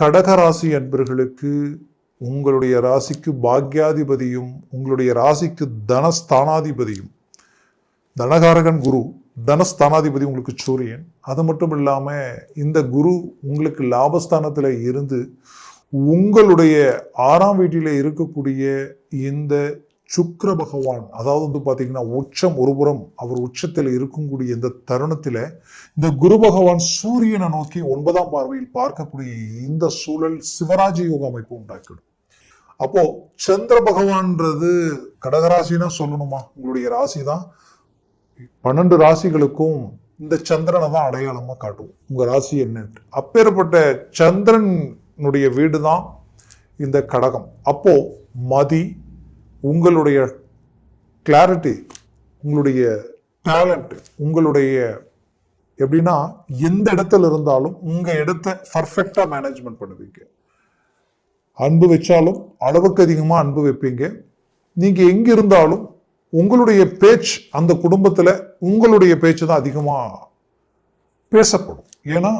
கடகராசி அன்பர்களுக்கு உங்களுடைய ராசிக்கு பாக்யாதிபதியும் உங்களுடைய ராசிக்கு தனஸ்தானாதிபதியும். தனகாரகன் குரு தனஸ்தானாதிபதி உங்களுக்கு சூரியன். அது மட்டும் இல்லாமல் இந்த குரு உங்களுக்கு லாபஸ்தானத்தில் இருந்து உங்களுடைய ஆறாம் வீட்டில் இருக்கக்கூடிய இந்த சுக்கர பகவான் அதாவது வந்து பார்த்தீங்கன்னா உச்சம் ஒருபுறம் அவர் உச்சத்தில் இருக்கக்கூடிய இந்த தருணத்தில் இந்த குரு பகவான் சூரியனை நோக்கி ஒன்பதாம் பார்வையில் பார்க்கக்கூடிய இந்த சூழல் சிவராஜ யோக அமைப்பு உண்டாக்கிடும். அப்போ சந்திர பகவான்றது கடகராசினா சொல்லணுமா? உங்களுடைய ராசி தான் பன்னெண்டு ராசிகளுக்கும் இந்த சந்திரனை தான் அடையாளமாக காட்டுவோம் உங்கள் ராசி என்னன்ட்டு அப்பேற்பட்ட சந்திரனுடைய வீடு தான் இந்த கடகம். அப்போ மதி உங்களுடைய கிளாரிட்டி உங்களுடைய டேலண்ட் உங்களுடைய எப்படின்னா எந்த இடத்துல இருந்தாலும் உங்கள் இடத்த பர்ஃபெக்டாக மேனேஜ்மெண்ட் பண்ணுவீங்க. அன்பு வச்சாலும் அளவுக்கு அதிகமாக அன்பு வைப்பீங்க. நீங்கள் எங்கே இருந்தாலும் உங்களுடைய பேச்சு அந்த குடும்பத்தில் உங்களுடைய பேச்சு தான் அதிகமாக பேசப்படும். ஏன்னா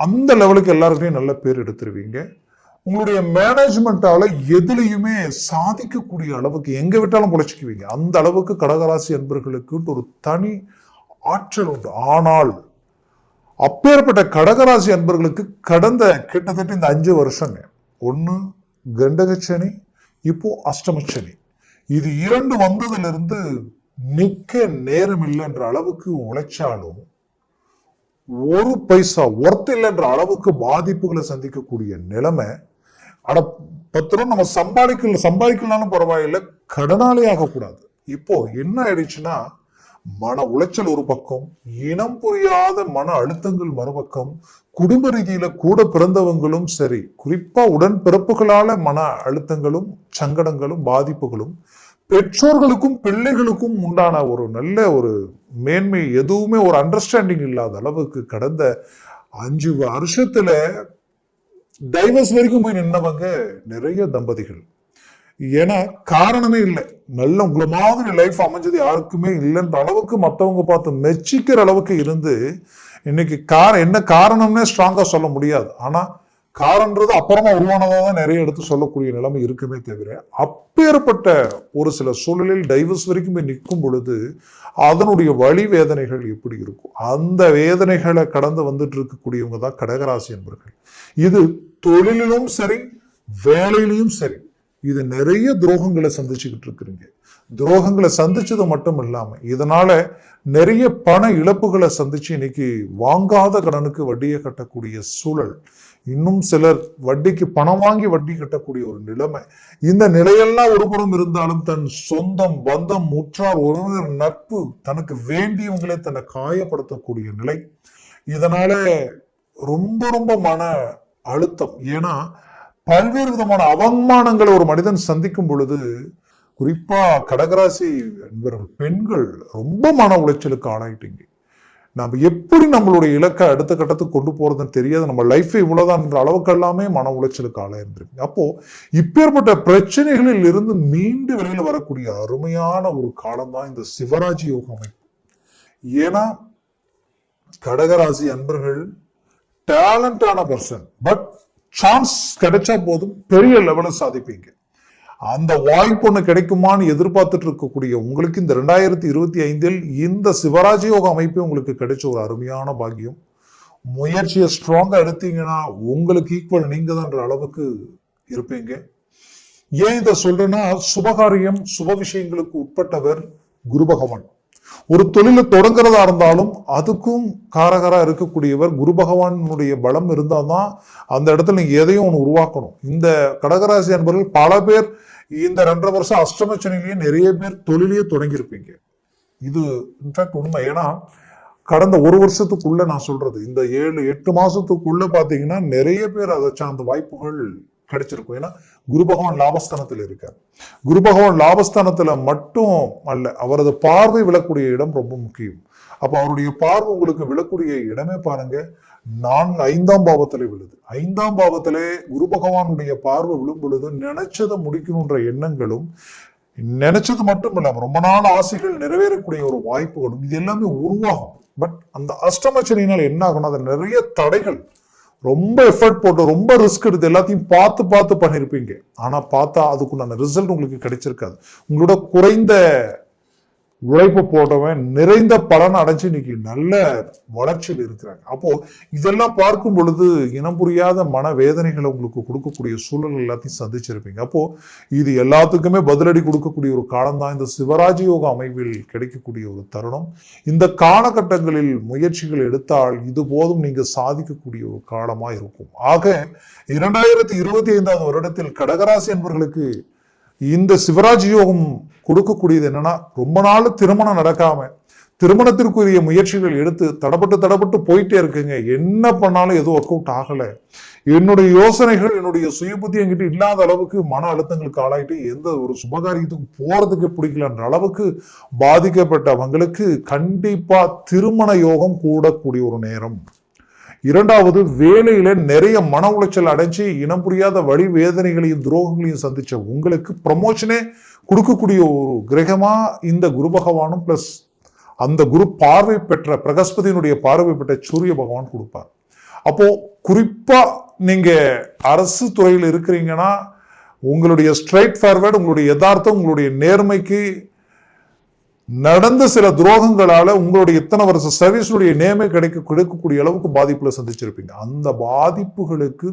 அந்த லெவலுக்கு எல்லாருக்குமே நல்ல பேர் எடுத்துருவீங்க. உங்களுடைய மேனேஜ்மெண்ட்டால எதுலையுமே சாதிக்கக்கூடிய அளவுக்கு எங்க விட்டாலும் பொழைச்சிக்குவீங்க அந்த அளவுக்கு கடகராசி அன்பர்களுக்கு ஒரு தனி ஆற்றல் உண்டு. ஆனால் அப்பேற்பட்ட கடகராசி அன்பர்களுக்கு கடந்த கிட்டத்தட்ட இந்த அஞ்சு வருஷங்க ஒன்று கண்டகச்சனி இப்போ அஷ்டமச்சனி இது இரண்டு வந்ததுலேருந்து நிற்க நேரம் இல்லைன்ற அளவுக்கு உழைச்சாலும் ஒரு பைசா ஒர்த் இல்லைன்ற அளவுக்கு பாதிப்புகளை சந்திக்கக்கூடிய நிலைமை அட பத்து நம்ம சம்பாதிக்கல சம்பாதிக்கலனாலும் பரவாயில்ல கடனாளி ஆகக்கூடாது. இப்போ என்ன ஆயிடுச்சுன்னா மன உளைச்சல் ஒரு பக்கம் இனம் புரியாத மன அழுத்தங்கள் மறுபக்கம் குடும்ப ரீதியில கூட பிறந்தவங்களும் சரி குறிப்பா உடன் பிறப்புகளால மன அழுத்தங்களும் சங்கடங்களும் பாதிப்புகளும் பெற்றோர்களுக்கும் பிள்ளைகளுக்கும் உண்டான ஒரு நல்ல ஒரு மேன்மை எதுவுமே ஒரு அண்டர்ஸ்டாண்டிங் இல்லாத அளவுக்கு கடந்த அஞ்சு வருஷத்துல டைவர்ஸ் வரைக்கும் போய் நின்னவங்க நிறைய தம்பதிகள். ஏன்னா காரணமே இல்லை. நல்ல உங்களை மாதிரி லைஃப் அமைஞ்சது யாருக்குமே இல்லைன்ற அளவுக்கு மற்றவங்க பார்த்து மெச்சிக்கிற அளவுக்கு இருந்து இன்னைக்கு கார என்ன காரணம்னே ஸ்ட்ராங்காக சொல்ல முடியாது. ஆனால் காரன்றது அப்புறமா உருவானதாக தான் நிறைய எடுத்து சொல்லக்கூடிய நிலைமை இருக்குமே தவிர அப்பேற்பட்ட ஒரு சில சூழலில் டைவர்ஸ் வரைக்கும் போய் நிற்கும் பொழுது அதனுடைய வழி வேதனைகள் எப்படி இருக்கும்? அந்த வேதனைகளை கடந்து வந்துட்டு இருக்கக்கூடியவங்க தான் கடகராசி என்பர்கள். இது தொழிலிலும் சரி வேலையிலையும் சரி இது நிறைய துரோகங்களை சந்திச்சுக்கிட்டு இருக்கிறீங்க. துரோகங்களை சந்திச்சது மட்டும் இல்லாம இதனால நிறைய பண இழப்புகளை சந்திச்சு இன்னைக்கு வாங்காத கடனுக்கு வட்டியை கட்டக்கூடிய சூழல் இன்னும் சிலர் வட்டிக்கு பணம் வாங்கி வட்டி கட்டக்கூடிய ஒரு நிலைமை இந்த நிலையெல்லாம் ஒருபுறம் இருந்தாலும் தன் சொந்தம் பந்தம் முற்றார் உறவினர் நட்பு தனக்கு வேண்டியவங்களே தன்னை காயப்படுத்தக்கூடிய நிலை. இதனால ரொம்ப ரொம்ப மன அழுத்தம். ஏன்னா பல்வேறு விதமான அவமானங்களை ஒரு மனிதன் சந்திக்கும் பொழுது குறிப்பா கடகராசி என்பவர்கள் பெண்கள் ரொம்ப மன உளைச்சலுக்கு ஆளாயிட்டீங்க. நம்ம எப்படி நம்மளுடைய இலக்கை அடுத்த கட்டத்துக்கு கொண்டு போறதுன்னு தெரியாது. நம்ம லைஃபை இவ்வளவுதான் என்ற அளவுக்கு எல்லாமே மன உளைச்சலுக்கு ஆளாயிருந்திருக்கு. அப்போ இப்பேற்பட்ட பிரச்சனைகளில் இருந்து மீண்டு வெளியில வரக்கூடிய அருமையான ஒரு காலம் தான் இந்த சிவராஜ் யோக அமைப்பு. ஏன்னா கடகராசி அன்பர்கள் டேலண்டான பர்சன் பட் சான்ஸ் கிடைச்சா போதும். பெரிய லெவலில் சாதிப்பீங்க. அந்த வாய்ப்பு ஒன்று கிடைக்குமான்னு எதிர்பார்த்துட்டு இருக்கக்கூடிய உங்களுக்கு இந்த ரெண்டாயிரத்தி இருபத்தி ஐந்தில் இந்த சிவராஜயோக அமைப்பு உங்களுக்கு கிடைச்ச ஒரு அருமையான பாக்கியம். முயற்சியை ஸ்ட்ராங்காக எடுத்தீங்கன்னா உங்களுக்கு ஈக்குவல் நீங்க தான்ற அளவுக்கு இருப்பீங்க. ஏன் இதை சொல்றேன்னா சுபகாரியம் சுப விஷயங்களுக்கு உட்பட்டவர் குரு பகவான். ஒரு தொழிலை தொடங்குறதா இருந்தாலும் அதுக்கும் காரகராக இருக்கக்கூடியவர் குரு பகவானுடைய பலம் இருந்தாதான் அந்த இடத்துல நீங்கள் எதையும் ஒன்று உருவாக்கணும். இந்த கடகராசி அன்பர்கள் பல பேர் இந்த ரெண்டரை வருஷம் அஷ்டமச்சனிலேயே நிறைய பேர் தொழிலையே தொடங்கியிருப்பீங்க. இது இன்ஃபேக்ட் உண்மை. ஏன்னா கடந்த ஒரு வருஷத்துக்குள்ள நான் சொல்றது இந்த ஏழு எட்டு மாசத்துக்குள்ள பாத்தீங்கன்னா நிறைய பேர் அதை சார்ந்த வாய்ப்புகள் கிடைச்சிருக்கும். ஏன்னா குரு பகவான் லாபஸ்தானத்தில் இருக்கார். குரு பகவான் லாபஸ்தானத்துல மட்டும் அல்ல அவரது பார்வை விழக்கூடிய இடம் ரொம்ப முக்கியம். அப்ப அவருடைய பார்வை உங்களுக்கு விழக்கூடிய இடமே பாருங்க நான்கு ஐந்தாம் பாவத்திலே விழுது. ஐந்தாம் பாவத்திலே குரு பகவானுடைய பார்வை விழும் பொழுது நினைச்சதை முடிக்கணுன்ற எண்ணங்களும் நினைச்சது மட்டும் இல்லாம ரொம்ப நாள் ஆசைகள் நிறைவேறக்கூடிய ஒரு வாய்ப்புகளும் இது எல்லாமே உருவாகும். பட் அந்த அஷ்டமச்சனினால் என்ன ஆகும்னா அது நிறைய தடைகள் ரொம்ப எஃபர்ட் போட்டு ரொம்ப ரிஸ்க் எடுத்து எல்லாத்தையும் பார்த்து பார்த்து பண்ணியிருப்பீங்க ஆனால் பார்த்தா அதுக்குண்டான ரிசல்ட் உங்களுக்கு கிடைச்சிருக்காது. உங்களோட குறைந்த உழைப்பு போட்டவன் நிறைந்த பலன் அடைஞ்சு இன்னைக்கு நல்ல வளர்ச்சியில் இருக்கிறாங்க. அப்போ இதெல்லாம் பார்க்கும் பொழுது இனம் புரியாத மன வேதனைகளை உங்களுக்கு கொடுக்கக்கூடிய சூழல் எல்லாத்தையும் சந்திச்சிருப்பீங்க. அப்போ இது எல்லாத்துக்குமே பதிலடி கொடுக்கக்கூடிய ஒரு காலம் தான் இந்த சிவராஜயோக அமைவில் கிடைக்கக்கூடிய ஒரு தருணம். இந்த காலகட்டங்களில் முயற்சிகள் எடுத்தால் இது போதும் நீங்க சாதிக்கக்கூடிய ஒரு காலமா இருக்கும். ஆக இரண்டாயிரத்தி இருபத்தி ஐந்தாவது வருடத்தில் கடகராசி என்பவர்களுக்கு இந்த சிவராஜ் யோகம் கொடுக்கக்கூடியது என்னன்னா ரொம்ப நாள் திருமணம் நடக்காம திருமணத்திற்குரிய முயற்சிகள் எடுத்து தடப்பட்டு தடப்பட்டு போயிட்டே இருக்குங்க. என்ன பண்ணாலும் எதுவும் ஒர்க் அவுட் ஆகலை. என்னுடைய யோசனைகள் என்னுடைய சுயபுத்தி என்கிட்ட இல்லாத அளவுக்கு மன அழுத்தங்களுக்கு ஆளாயிட்டு எந்த ஒரு சுபகாரியத்துக்கும் போறதுக்கு பிடிக்கலன்ற அளவுக்கு பாதிக்கப்பட்டவங்களுக்கு கண்டிப்பா திருமண யோகம் கூடக்கூடிய ஒரு நேரம். இரண்டாவது வேலையில நிறைய மன உளைச்சல் அடைஞ்சு இனம் புரியாத வழி வேதனைகளையும் துரோகங்களையும் சந்திச்ச உங்களுக்கு ப்ரமோஷனே கொடுக்கக்கூடிய ஒரு கிரகமா இந்த குரு பகவானும் பிளஸ் அந்த குரு பார்வை பெற்ற பிரகஸ்பதியினுடைய பார்வை பெற்ற சூரிய பகவான் கொடுப்பார். அப்போ குறிப்பா நீங்க அரசு துறையில் இருக்கிறீங்கன்னா உங்களுடைய ஸ்ட்ரைட் ஃபார்வேர்டு உங்களுடைய யதார்த்தம் உங்களுடைய நேர்மைக்கு நடந்த சில துரோகங்களால உங்களுடைய இத்தனை வருஷ சர்வீஸுடைய நேமே கிடைக்க கிடைக்கக்கூடிய அளவுக்கு பாதிப்புல சந்திச்சிருப்பீங்க. அந்த பாதிப்புகளுக்கு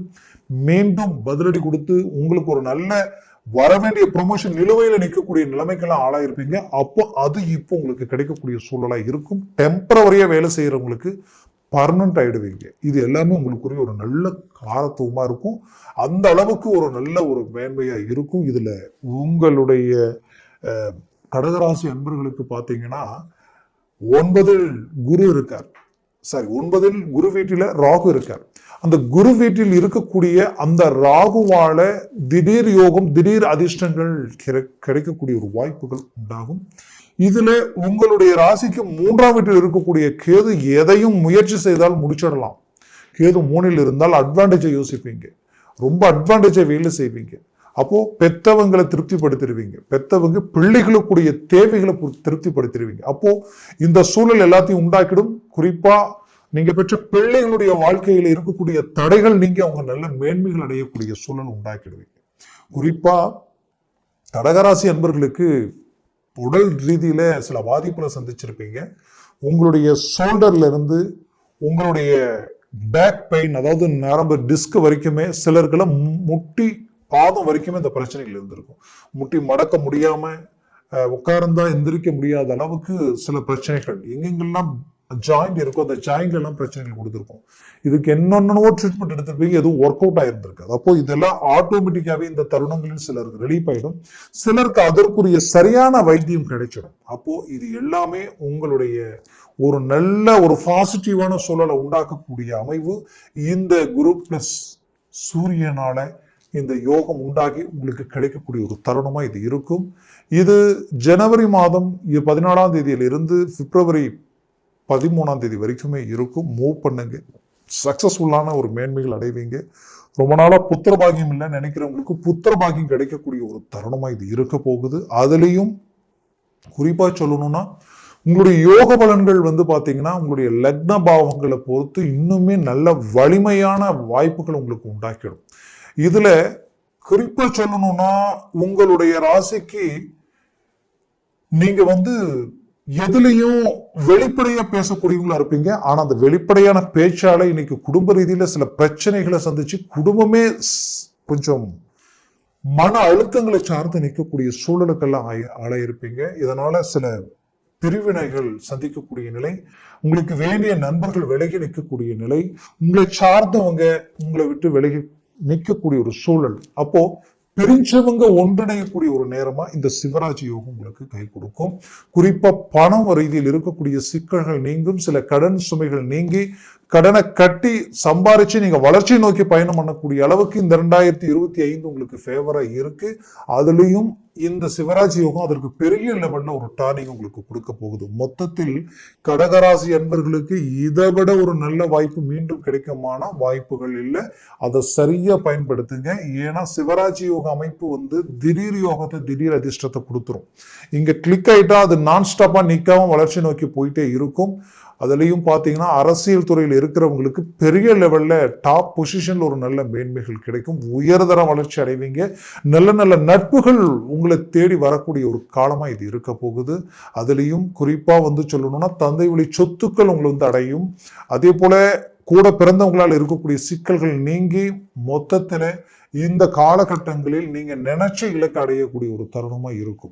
மீண்டும் பதிலடி கொடுத்து உங்களுக்கு ஒரு நல்ல வரவேண்டிய ப்ரொமோஷன் நிலுவையில நிற்கக்கூடிய நிலைமைக்கெல்லாம் ஆளாயிருப்பீங்க. அப்போ அது இப்போ உங்களுக்கு கிடைக்கக்கூடிய சூழலா இருக்கும். டெம்பரவரியா வேலை செய்யறவங்களுக்கு பர்மனன்ட் ஆயிடுவீங்க. இது எல்லாமே உங்களுக்குரிய ஒரு நல்ல காரத்துவமா இருக்கும். அந்த அளவுக்கு ஒரு நல்ல ஒரு மேன்மையா இருக்கும். இதுல உங்களுடைய கடகராசி அன்பர்களுக்கு பார்த்தீங்கன்னா ஒன்பதில் குரு இருக்கார். சாரி ஒன்பதில் குரு வீட்டில் ராகு இருக்கார். அந்த குரு வீட்டில் இருக்கக்கூடிய அந்த ராகுவால திடீர் யோகம் திடீர் அதிர்ஷ்டங்கள் கிடைக்கக்கூடிய ஒரு வாய்ப்புகள் உண்டாகும். இதுல உங்களுடைய ராசிக்கு மூன்றாம் வீட்டில் இருக்கக்கூடிய கேது எதையும் முயற்சி செய்தால் முடிச்சிடலாம். கேது மூணில் இருந்தால் அட்வான்டேஜை யோசிப்பீங்க. ரொம்ப அட்வான்டேஜை வேலை செய்வீங்க. அப்போது பெத்தவங்களை திருப்திப்படுத்திடுவீங்க. பெத்தவங்க பிள்ளைகளுக்குடைய தேவைகளை திருப்திப்படுத்திடுவீங்க. அப்போது இந்த சூழல் எல்லாத்தையும் உண்டாக்கிடும். குறிப்பாக நீங்கள் பெற்ற பிள்ளைகளுடைய வாழ்க்கையில் இருக்கக்கூடிய தடைகள் நீங்கள் அவங்க நல்ல மேன்மைகள் அடையக்கூடிய சூழல் உண்டாக்கிடுவீங்க. குறிப்பாக கடகராசி அன்பர்களுக்கு உடல் ரீதியில் சில பாதிப்புகளை சந்திச்சிருப்பீங்க. உங்களுடைய ஷோல்டர்ல இருந்து உங்களுடைய பேக் பெயின் அதாவது நரம்பு டிஸ்க் வரைக்குமே சிலர்களை முட்டி பாதம் வரைக்குமே இந்த பிரச்சனைகள் இருந்திருக்கும். முட்டி மடக்க முடியாம உட்கார்ந்தா எந்திரிக்க முடியாத அளவுக்கு சில பிரச்சனைகள். எங்கெங்கெல்லாம் ஜாயிண்ட் இருக்கோ அந்த ஜாயிண்ட்ல எல்லாம் பிரச்சனைகள் கொடுத்துருக்கும். இதுக்கு என்னென்னவோ ட்ரீட்மெண்ட் எடுத்திருப்பீங்க எதுவும் ஒர்க் அவுட் ஆயிருந்திருக்காது அப்போ இதெல்லாம் ஆட்டோமேட்டிக்காவே இந்த தருணங்களில் சிலருக்கு ரிலீஃப் ஆயிடும். சிலருக்கு அதற்குரிய சரியான வைத்தியம் கிடைச்சிடும். அப்போ இது எல்லாமே உங்களுடைய ஒரு நல்ல ஒரு பாசிட்டிவான சூழலை உண்டாக்கக்கூடிய அமைவு. இந்த குரு பிளஸ் சூரியனால இந்த யோகம் உண்டாகி உங்களுக்கு கிடைக்கக்கூடிய ஒரு தருணமாக இது இருக்கும். இது ஜனவரி மாதம் பதினாலாம் தேதியிலிருந்து பிப்ரவரி பதிமூணாம் தேதி வரைக்குமே இருக்கும். மூவ் பண்ணுங்க. சக்சஸ்ஃபுல்லான ஒரு மேன்மைகள் அடைவீங்க. ரொம்ப நாளாக புத்திர பாகியம் இல்லைன்னு நினைக்கிறவங்களுக்கு புத்திர பாகியம் கிடைக்கக்கூடிய ஒரு தருணமாக இது இருக்க போகுது. அதுலேயும் குறிப்பாக சொல்லணும்னா உங்களுடைய யோக பலன்கள் வந்து பார்த்தீங்கன்னா உங்களுடைய லக்ன பாவங்களை பொறுத்து இன்னுமே நல்ல வலிமையான வாய்ப்புகள் உங்களுக்கு உண்டாக்கிடும். இதுல குறிப்பா சொல்லணும்னா உங்களுடைய ராசிக்கு நீங்க வந்து எதுலையும் வெளிப்படையா பேசக்கூடியவங்களா இருப்பீங்க. ஆனா அந்த வெளிப்படையான பேச்சால இன்னைக்கு குடும்ப ரீதியில சில பிரச்சனைகளை சந்திச்சு குடும்பமே ஸ்- கொஞ்சம் மன அழுத்தங்களை சார்ந்து நிற்கக்கூடிய சூழலுக்கெல்லாம் ஆளாயிருப்பீங்க. இதனால சில பிரிவினைகள் சந்திக்கக்கூடிய நிலை உங்களுக்கு வேண்டிய நண்பர்கள் விலகி நிற்கக்கூடிய நிலை உங்களை சார்ந்தவங்க உங்களை விட்டு விலகி நிற்கக்கூடிய ஒரு சூழல். அப்போ பிரிஞ்சவங்க ஒன்றிணையக்கூடிய ஒரு நேரமா இந்த சிவராஜ் யோகம் உங்களுக்கு கை கொடுக்கும். குறிப்பா பணம் ரீதியில் இருக்கக்கூடிய சிக்கல்கள் நீங்கும் சில கடன் சுமைகள் நீங்கி கடனை கட்டி சம்பாரிச்சு நீங்க வளர்ச்சி நோக்கி பயணம் பண்ணக்கூடிய அளவுக்கு இந்த ரெண்டாயிரத்தி இருபத்தி ஐந்து உங்களுக்கு ஃபேவரா இருக்கு. அதுலயும் இந்த சிவராஜ் யோகம் அதற்கு பெரிய லெவல்ல ஒரு டார்னிங் உங்களுக்கு கொடுக்க போகுது. மொத்தத்தில் கடகராசி அன்பர்களுக்கு இதை விட ஒரு நல்ல வாய்ப்பு மீண்டும் கிடைக்குமான வாய்ப்புகள் இல்லை. அதை சரியா பயன்படுத்துங்க. ஏன்னா சிவராஜ் யோக அமைப்பு வந்து திடீர் யோகத்தை திடீர் அதிர்ஷ்டத்தை கொடுத்துரும். இங்க கிளிக் ஆயிட்டா அது நான் ஸ்டாப்பா நிக்காம வளர்ச்சி நோக்கி போயிட்டே இருக்கும். அதுலேயும் பார்த்தீங்கன்னா அரசியல் துறையில் இருக்கிறவங்களுக்கு பெரிய லெவலில் டாப் பொசிஷனில் ஒரு நல்ல மேன்மைகள் கிடைக்கும். உயர்தர வளர்ச்சி அடைவீங்க. நல்ல நல்ல நட்புகள் உங்களை தேடி வரக்கூடிய ஒரு காலமாக இது இருக்க போகுது. அதுலேயும் குறிப்பாக வந்து சொல்லணும்னா தந்தை வழி சொத்துக்கள் உங்களை வந்து அடையும். அதே போல் கூட பிறந்தவங்களால் இருக்கக்கூடிய சிக்கல்கள் நீங்கி மொத்தத்தில் இந்த காலகட்டங்களில் நீங்கள் நினைச்ச இலக்கு அடையக்கூடிய ஒரு தருணமாக இருக்கும்.